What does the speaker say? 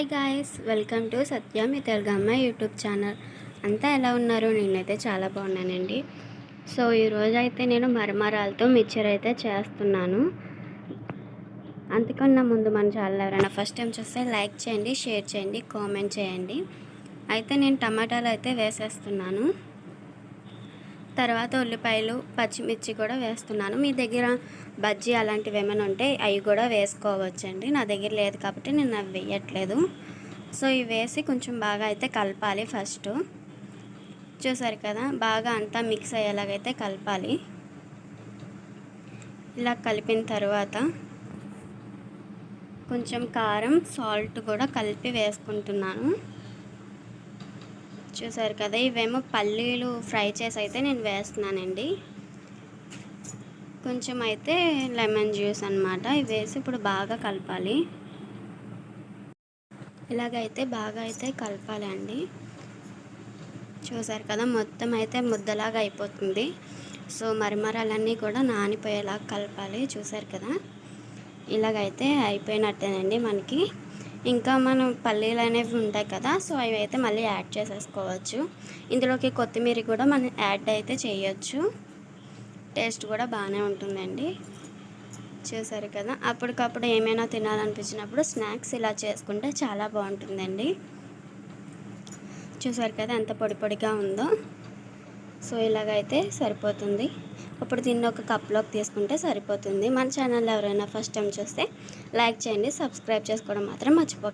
Hi guys welcome to Satya మీ తెలుగమ్మ YouTube channel అంతా ఎలా ఉన్నారు? నేనైతే చాలా బాగున్నానండి. సో ఈరోజు అయితే నేను మరమరాలతో మిక్చర్ అయితే చేస్తున్నాను. అంతకన్నా ముందు మన ఛానల్ ఎవరైనా ఫస్ట్ టైం చూస్తే లైక్ చేయండి షేర్ చేయండి కామెంట్ చేయండి. అయితే నేను టమాటాలు అయితే వేసేస్తున్నాను. తర్వాత ఉల్లిపాయలు పచ్చిమిర్చి కూడా వేస్తున్నాను. మీ దగ్గర బజ్జీ అలాంటివి ఏమైనా ఉంటే అవి కూడా వేసుకోవచ్చండి. నా దగ్గర లేదు కాబట్టి నేను అవి వేయట్లేదు. సో ఇవి వేసి కొంచెం బాగా అయితే కలపాలి ఫస్ట్. చూసారు కదా బాగా అంతా మిక్స్ అయ్యేలాగైతే కలపాలి. ఇలా కలిపిన తర్వాత కొంచెం కారం సాల్ట్ కూడా కలిపి వేసుకుంటున్నాను. చూసారు కదా ఇవేమో పల్లీలు ఫ్రై చేసి అయితే నేను వేస్తున్నానండి. కొంచెం అయితే లెమన్ జ్యూస్ అనమాట ఇవి వేసి ఇప్పుడు బాగా కలపాలి. ఇలాగైతే బాగా అయితే కలపాలి అండి. చూసారు కదా మొత్తం అయితే ముద్దలాగా అయిపోతుంది. సో మరిమరాలన్నీ కూడా నానిపోయేలాగా కలపాలి చూసారు కదా. ఇలాగైతే అయిపోయినట్టేనండి మనకి. ఇంకా మనం పల్లీలు అనేవి ఉంటాయి కదా సో అవి అయితే మళ్ళీ యాడ్ చేసేసుకోవచ్చు. ఇందులోకి కొత్తిమీర కూడా మనం యాడ్ అయితే చేయొచ్చు. టేస్ట్ కూడా బాగానే ఉంటుందండి. చూసారు కదా అప్పటికప్పుడు ఏమైనా తినాలనిపించినప్పుడు స్నాక్స్ ఇలా చేసుకుంటే చాలా బాగుంటుందండి. చూసారు కదా ఎంత పొడి పొడిగా ఉందో. సో ఇలాగైతే సరిపోతుంది. ఇప్పుడు దీన్ని ఒక కప్లోకి తీసుకుంటే సరిపోతుంది. మన ఛానల్ ఎవరైనా ఫస్ట్ టైం చూస్తే లైక్ చేయండి సబ్స్క్రైబ్ చేసుకోవడం మాత్రం మర్చిపోకండి